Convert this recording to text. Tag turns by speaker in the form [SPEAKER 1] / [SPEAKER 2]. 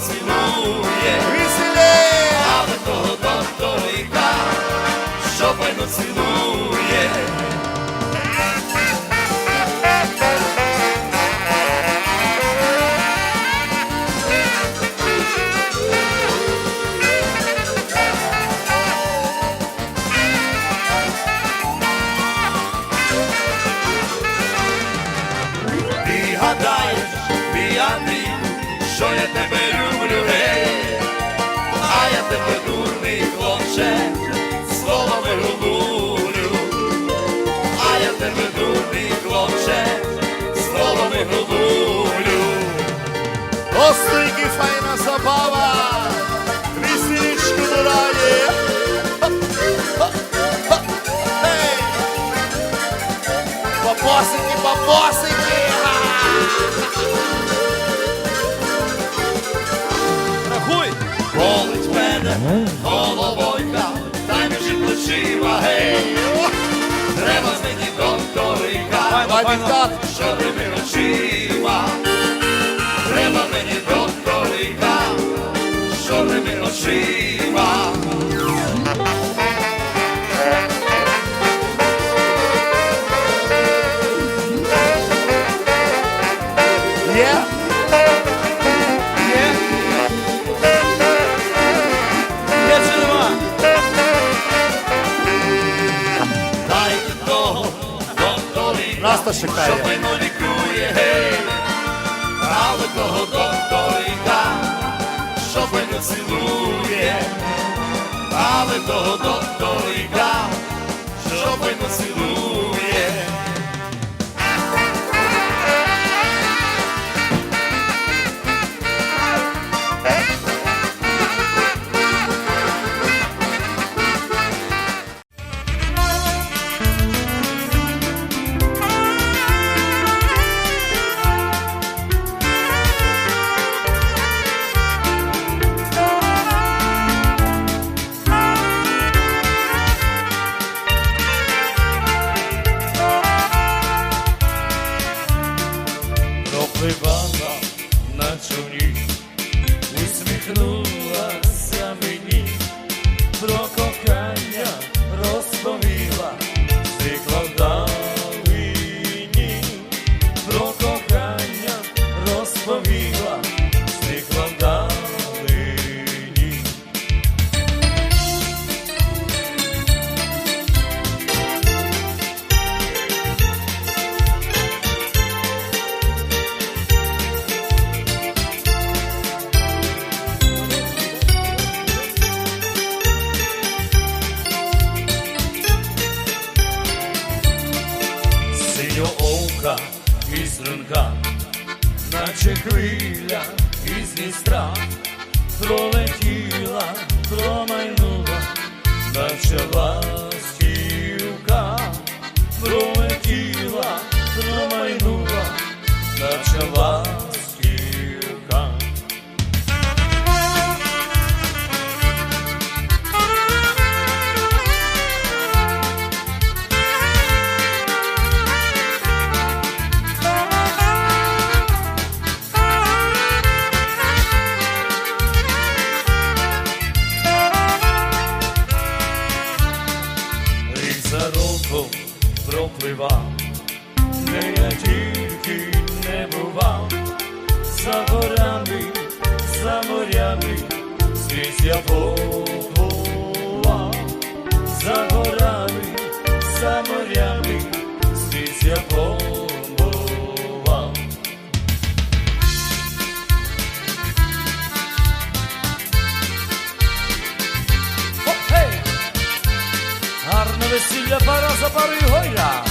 [SPEAKER 1] Цінує але того, то, і так, що файно цінує.
[SPEAKER 2] Остойки файна забава, веселічку дурає. Бабосики, бабосики! Рахуй!
[SPEAKER 1] Болить мене головойка, та між плечима, гей, треба знайти докторика,
[SPEAKER 2] Давай, Є?
[SPEAKER 1] Дайте того докторика,
[SPEAKER 2] Нас то
[SPEAKER 1] що мене лікує, гей, але того докторика, мене цілує, але того докторика,
[SPEAKER 3] синьоока і ринка, наче хвиля із Дністра, пролетіла, промайнула, наче ластівка, пролетіла, промайнула, наче ластівка. Де я тільки не бував, за горами, за морями, скрізь я побував, за горами, за морями, скрізь я побував.
[SPEAKER 2] Гарне весілля пара за парою гойда!